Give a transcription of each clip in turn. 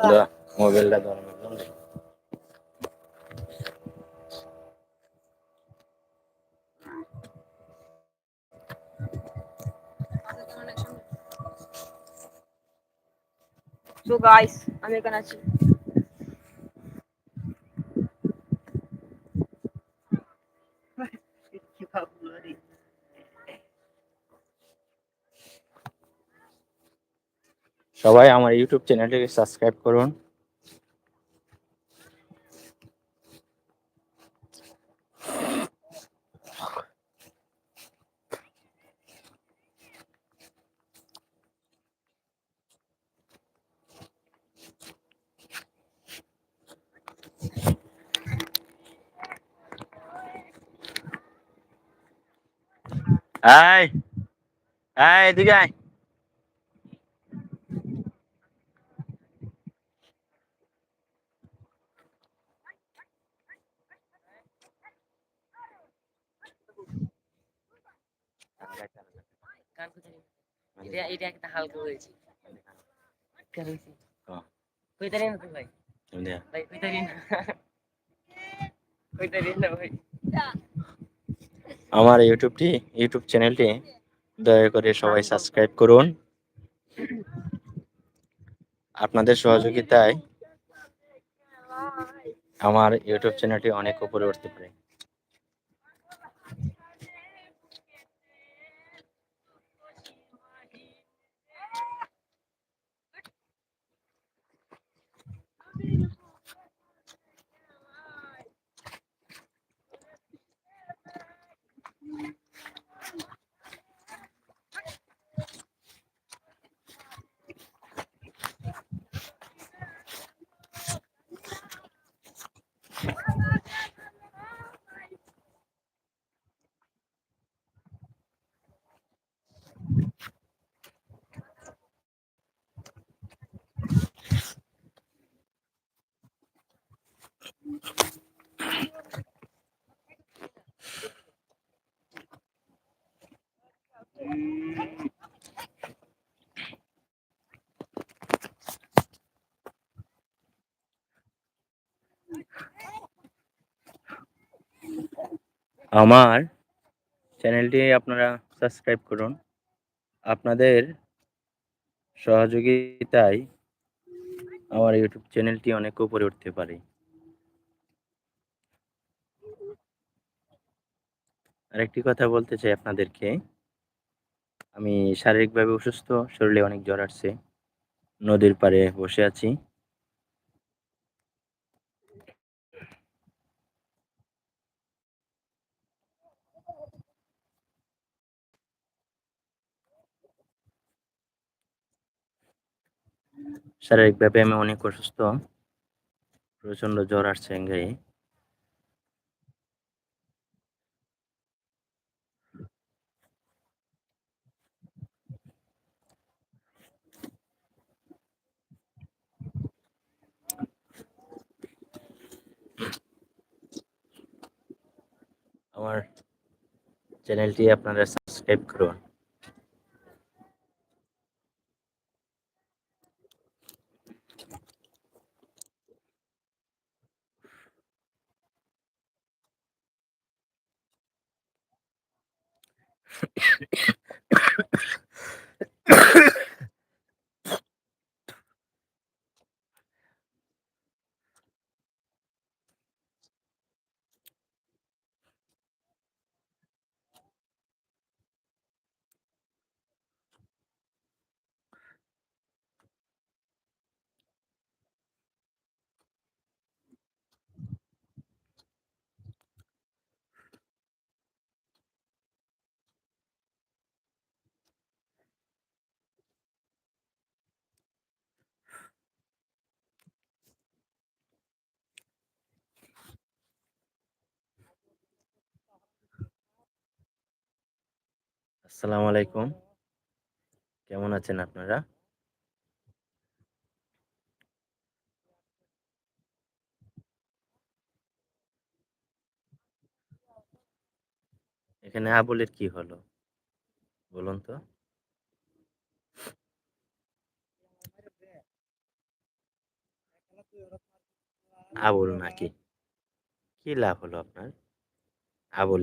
দা মোবাইলটা ধরো So guys আমি এখানে আছি। সবাই আমার ইউটিউব চ্যানেলটিকে সাবস্ক্রাইব করুন। আয় আয় এদিকে আয় গান কোথায় এটা এটা একটা হালকা হয়েছে। কেন হয়েছে। হ্যাঁ। কইতারি না ভাই। ভাই কইতারি না। কইতারি না ভাই। আমার ইউটিউবটি ইউটিউব চ্যানেলটি দয়া করে সবাই সাবস্ক্রাইব করুন। আপনাদের সহযোগিতায় আমার ইউটিউব চ্যানেলটি অনেক উপরে উঠতে পারে। আমার চ্যানেলটি আপনারা সাবস্ক্রাইব করুন। আপনাদের সহযোগিতায় আমার ইউটিউব চ্যানেলটি অনেক উপরে উঠতে পারে। আরেকটি কথা বলতে চাই আপনাদেরকে। আমি শারীরিকভাবে অসুস্থ, শরীরে অনেক জ্বর আসছে। নদীর পাড়ে বসে আছি। শারীরিকভাবে আমি অনেক অসুস্থ। প্রচণ্ড জ্বর আসছে গায়ে। আমার চ্যানেলটি আপনারা সাবস্ক্রাইব করুন আসসালামু আলাইকুম। কেমন আছেন আপনারা? এখানে আবুলের কি হলো? বলুন তো। আবুল নাকি? কি লাভ হলো আপনার? আবুল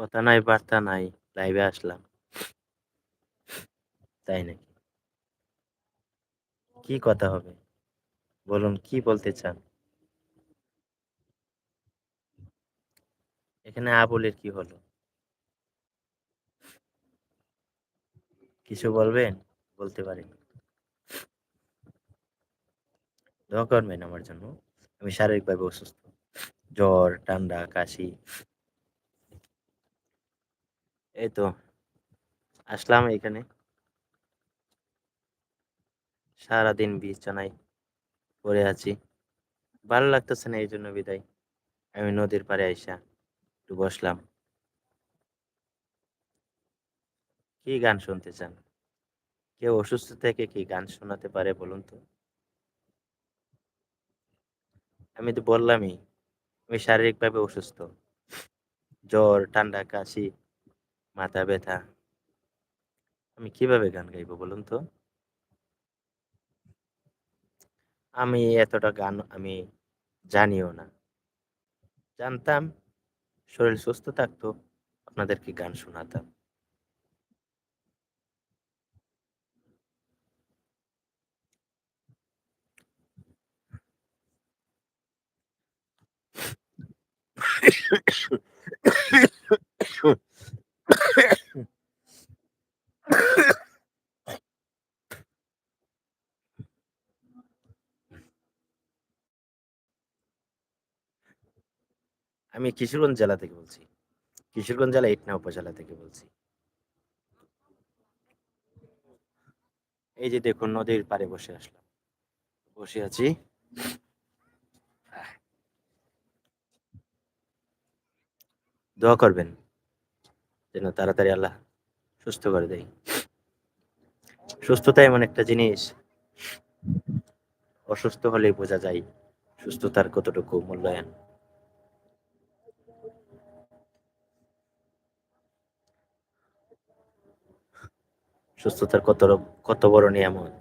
কথা নাই, বার্তা নাই, লাইভে আসলাম। তাই নাকি? কি কথা হবে? বলুন, কি বলতে চান? এখানে আবুলের কি হলো? কিছু বলবেন? বলতে পারেন দোয়া করবেন আমার জন্য। আমি শারীরিকভাবে অসুস্থ। জ্বর, ঠান্ডা, কাশি। এই তো আসলাম এখানে সারাদিন বিছানায় পড়ে আছি। ভালো লাগতেছে না এই জন্য বিদায়। আমি নদীর পাড়ে আইসা একটু বসলাম। কি গান শুনতে চান? কেউ অসুস্থ থেকে কি গান শোনাতে পারে বলুন তো? আমি তো বললামই, আমি শারীরিকভাবে অসুস্থ। জ্বর, ঠান্ডা, কাশি মাথা ব্যথা। আমি কীভাবে গান গাইবো বলুন তো? আমি এতটা গান আমি জানিও না। জানতাম, শরীর সুস্থ থাকতো, আপনাদেরকে গান শোনাতাম। আমি কিশোরগঞ্জ জেলা থেকে বলছি। কিশোরগঞ্জ জেলা ইটনা উপজেলা থেকে বলছি। এই যে দেখুন, নদীর পাড়ে বসে আসলাম। বসে আছি। দোয়া করবেন। যেন তাড়াতাড়ি আল্লাহ সুস্থ করে দেয়। সুস্থতা এমন একটা জিনিস। অসুস্থ হলেই বোঝা যায় সুস্থতার কতটুকু মূল্যায়ন। সুস্থতার কত কত বড় নিয়ামত।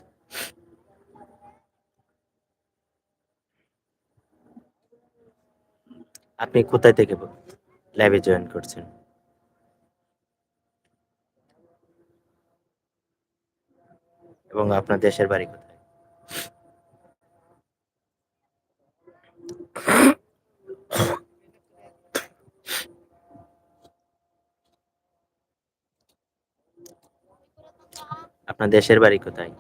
আপনি কোথায় থেকে ল্যাবে জয়েন করছেন? এবং আপনার দেশের বাড়ি কোথায়? আপনার দেশের বাড়ি কোথায়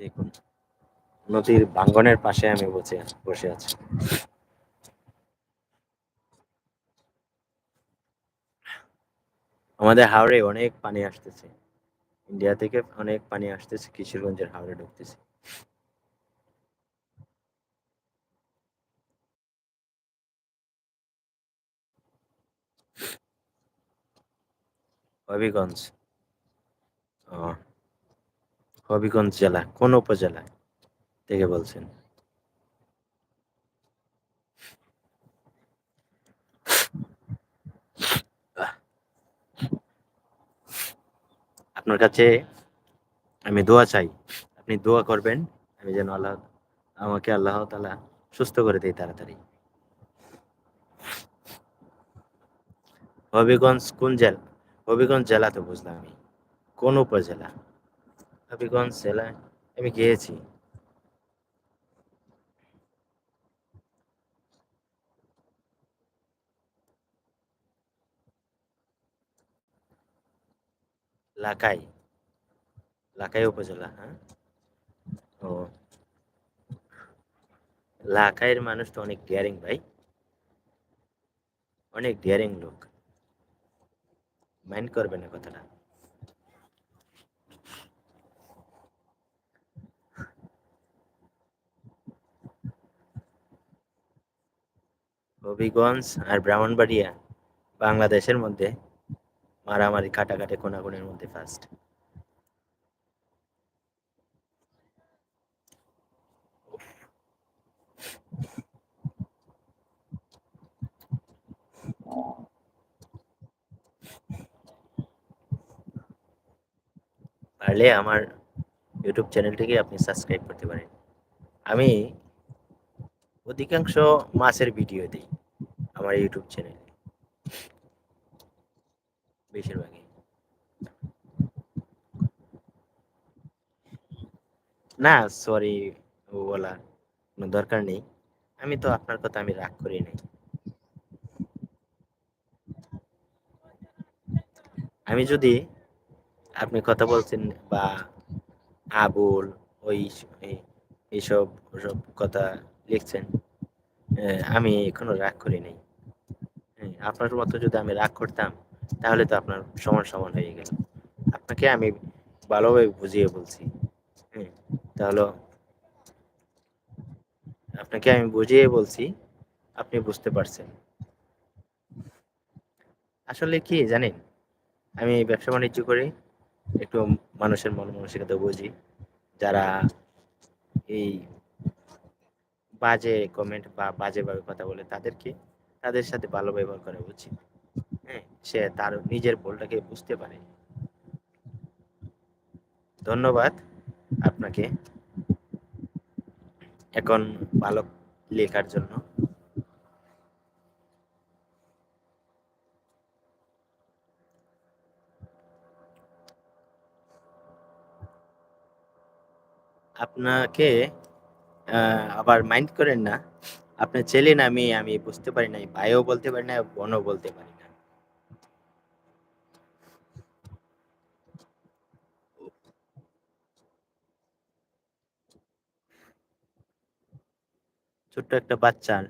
দেখুন নদীর বাঙ্গনের পাশে আমি বসে বসে আছি। আমাদের হাওড়ে অনেক পানি আসতেছে। ইন্ডিয়া থেকে অনেক পানি আসতেছে, কিশোরগঞ্জের হাওড়ে ঢুকতেছে। হবিগঞ্জ। হবিগঞ্জ জেলা, কোন উপজেলা? থেকে বলছেন? আপনার কাছে আমি দোয়া চাই, আপনি দোয়া করবেন, আমি যেন আল্লাহ, আমাকে আল্লাহ তালা সুস্থ করে দেয় তাড়াতাড়ি। হবিগঞ্জ কোন জেলা, হবিগঞ্জ জেলা তো বুঝলাম আমি, কোন উপজেলা? হবিগঞ্জ জেলায় আমি গিয়েছি। লাকাই। লাকাই উপজেলা হ্যাঁ? ও লাকাইয়ের মানুষ তো অনেক ডিয়ারিং ভাই। অনেক ডিয়ারিং লোক। মাইন্ড করবে না কথাটা। হবিগঞ্জ আর ব্রাহ্মণবাড়িয়া বাংলাদেশের মধ্যে মারামারি কাটাকাটি কোনাকুনির মধ্যে ফার্স্ট পারলে আমার ইউটিউব চ্যানেলটিকে আপনি সাবস্ক্রাইব করতে পারেন। আমি অধিকাংশ মাছের ভিডিও দিই আমার ইউটিউব চ্যানেলে বেশিরভাগই। না সরি বলা কোনো দরকার নেই। আমি তো আপনার কথা আমি রাগ করি নাই। আমি যদি আপনি কথা বলছেন বা আবুল ওই এইসব, ওসব কথা লিখছেন আমি এখনও রাগ করি নাই। আপনার মতো যদি আমি রাগ করতাম তাহলে তো আপনার সমান সমান হয়ে গেল। আপনাকে আমি ভালোভাবে বুঝিয়ে বলছি। তাহলে আপনাকে আমি বুঝিয়ে বলছি, আপনি বুঝতে পারছেন। আসলে কি জানেন, আমি ব্যবসা বাণিজ্য করি একটু মানুষের মন মানসিকতা বুঝি। যারা এই বাজে কমেন্ট বা বাজেভাবে কথা বলে তাদেরকে, তাদের সাথে ভালো ব্যবহার করা উচিত। সে তার নিজের ভুলটাকে বুঝতে পারে। ধন্যবাদ আপনাকে এখন ভালো লেখার জন্য। আপনাকে আবার মাইন্ড করেন না। আপনি ছেলে আমি আমি বুঝতে পারি না ভাইও বলতে পারি না বোনও বলতে পারি না ছোট্ট একটা বাচ্চার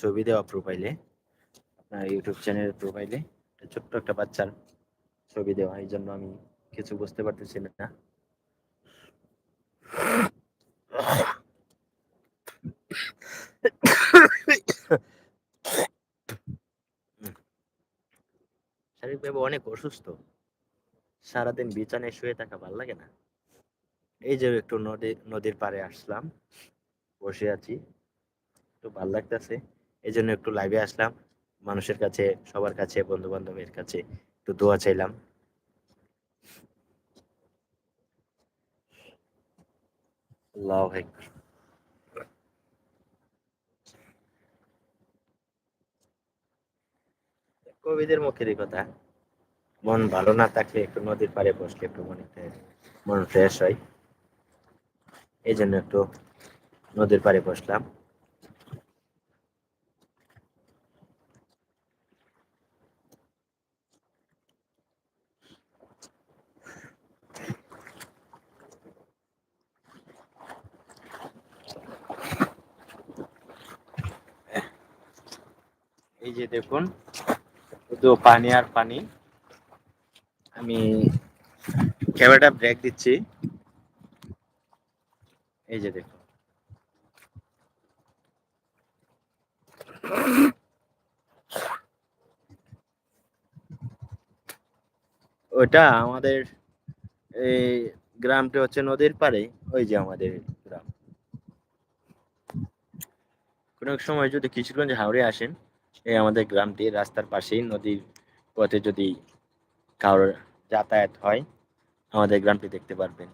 ছবি দেওয়া প্রোফাইলে আপনার ইউটিউব চ্যানেলের প্রোফাইলে ছোট্ট একটা বাচ্চার ছবি দেওয়া, এই জন্য আমি কিছু বুঝতে পারতেছি না। শারীরিকভাবে অনেক অসুস্থ। সারাদিন বিছানায় শুয়ে থাকা ভালো লাগে না। এই যে একটু নদী, নদীর পাড়ে আসলাম। বসে আছি। একটু ভালো লাগতেছে। এই জন্য একটু লাইভে আসলাম। মানুষের কাছে, সবার কাছে বন্ধু বান্ধবের কাছে একটু দোয়া চাইলাম। কবিদের মুখের কথা। মন ভালো না থাকলে একটু নদীর পাড়ে বসলে একটু মনে মন ফ্রেশ হয়। এই জন্য একটু নদীর পাড়ে বসলাম। এই যে দেখুন, শুধু পানি আর পানি। আমি ক্যামেরাটা ব্রেক দিচ্ছি। এই যে দেখুন। ওটা আমাদের এই গ্রামটি হচ্ছে নদীর পাড়ে, ওই যে আমাদের গ্রাম। কোনো সময় যদি কিশোরগঞ্জ হাওড়ে আসেন, এই আমাদের গ্রামটি রাস্তার পাশেই নদীর পথে যদি কারোর যাতায়াত হয়, আমাদের গ্রামটি দেখতে পারবেন।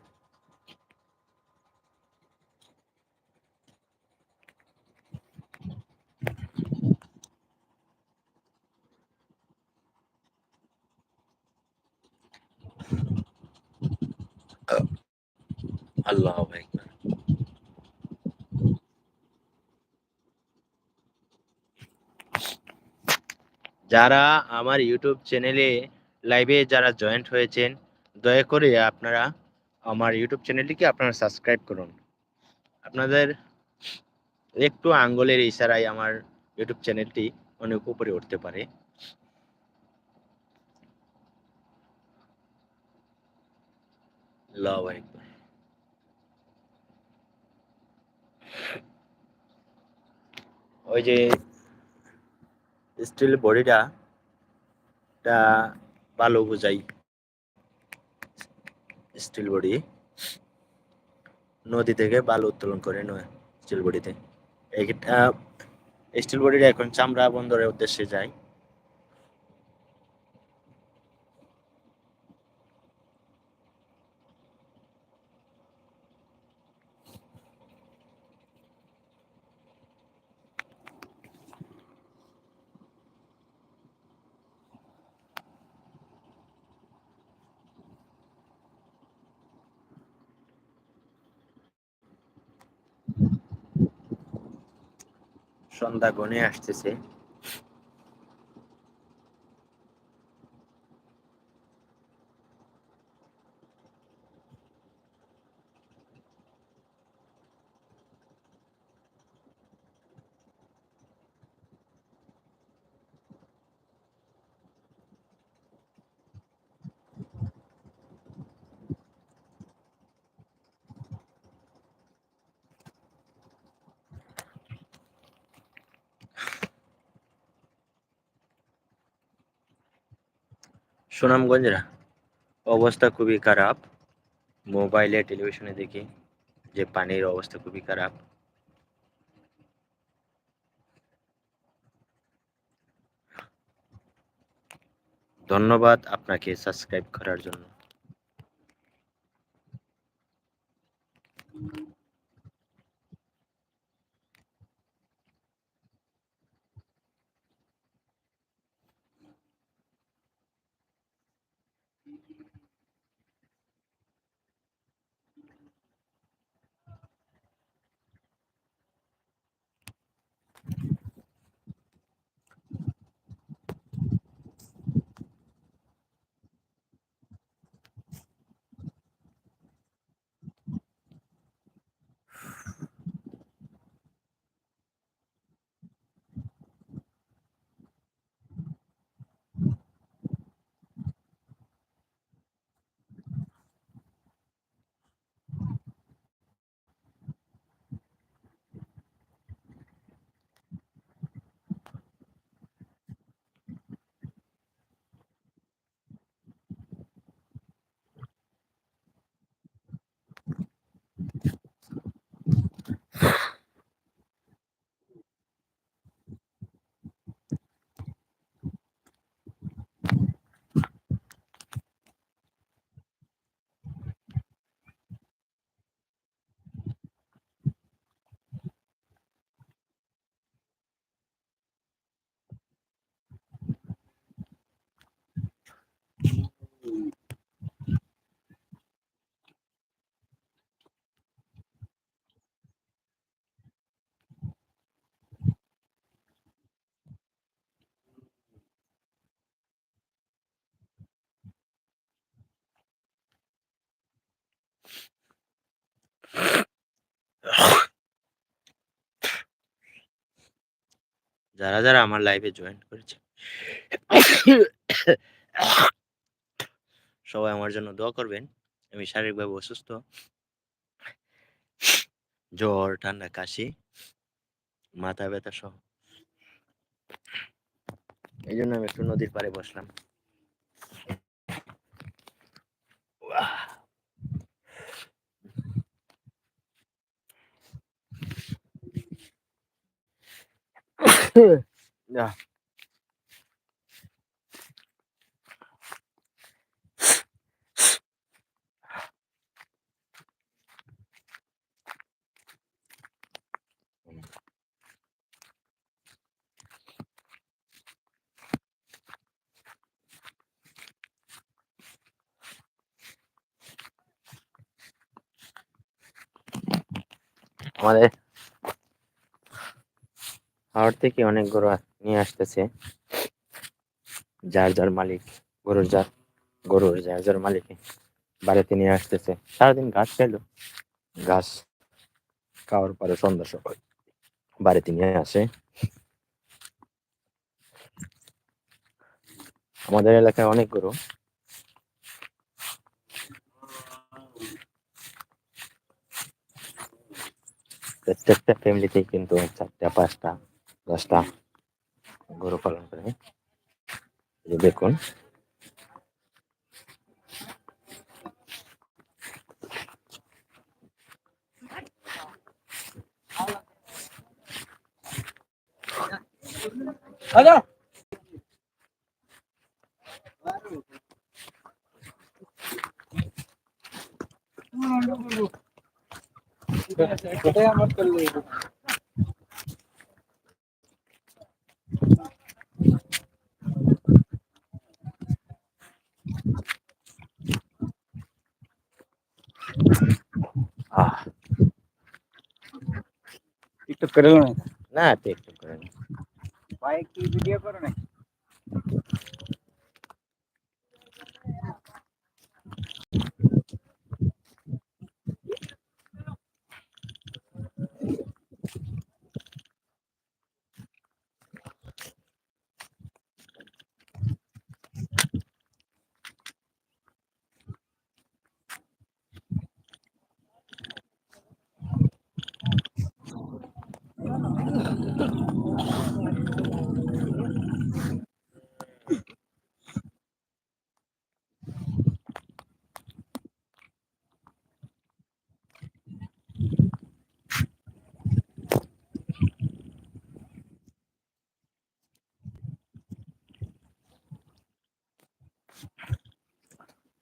আল্লাহ যারা আমার ইউটিউব চ্যানেলে লাইভে যারা জয়েন্ট হয়েছেন, দয়া করে আপনারা আমার ইউটিউব চ্যানেলটিকে আপনারা সাবস্ক্রাইব করুন। আপনাদের একটু আঙ্গুলের ইশারায় আমার ইউটিউব চ্যানেলটি অনেক উপরে উঠতে পারে। আল্লাহু আকবার। ওই যে স্টিল বডিটা, টা ভালো বোঝাই স্টিল বডি। নদী থেকে ভালো উত্তোলন করে নয় স্টিল বডিতে। এইটা স্টিল বডিটা এখন চামড়া বন্দরের উদ্দেশ্যে যায়। সন্ধ্যা গনে আসতেছে। সুনামগঞ্জের অবস্থা খুবই খারাপ। মোবাইলে, টেলিভিশনে দেখি যে পানির অবস্থা খুবই খারাপ। ধন্যবাদ আপনাকে সাবস্ক্রাইব করার জন্য। যারা যারা আমার লাইভে জয়েন করেছে। সবাই আমার জন্য দোয়া করবেন। আমি শারীরিকভাবে অসুস্থ। জ্বর, ঠান্ডা, কাশি, মাথা ব্যথা সহ। এই জন্য আমি একটু নদীর পাড়ে বসলাম। যা আমাদের হাওড় থেকে অনেক গরু নিয়ে আসতেছে। যার যার মালিক গরুর যার গরুর যার যার মালিক বাড়িতে নিয়ে আসতেছে। সারাদিন ঘাস খেলো ঘাস খাওয়ার পরে সন্ধ্যা সময় বাড়িতে নিয়ে আসে। আমাদের এলাকায় অনেক গরু। প্রত্যেকটা ফ্যামিলিতেই কিন্তু চারটা, পাঁচটা দশটা গরু পালন করে। এই যে দেখুন। টিকটক করে না না টিকটক করে না। ভাই কি ভিডিও করো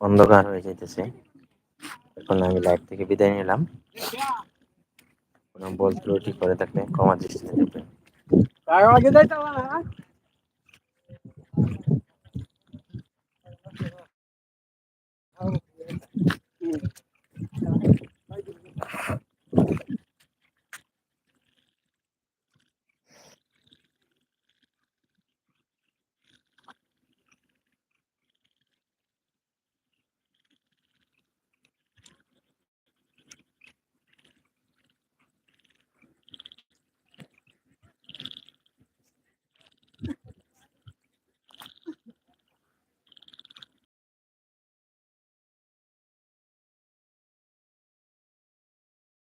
অন্ধকার হয়ে যেতেছে এখন আমি লাইভ থেকে বিদায় নিলাম। কোনো বল ত্রুটি করে থাকলে ক্ষমা দৃষ্টিতে দেখবেন। না।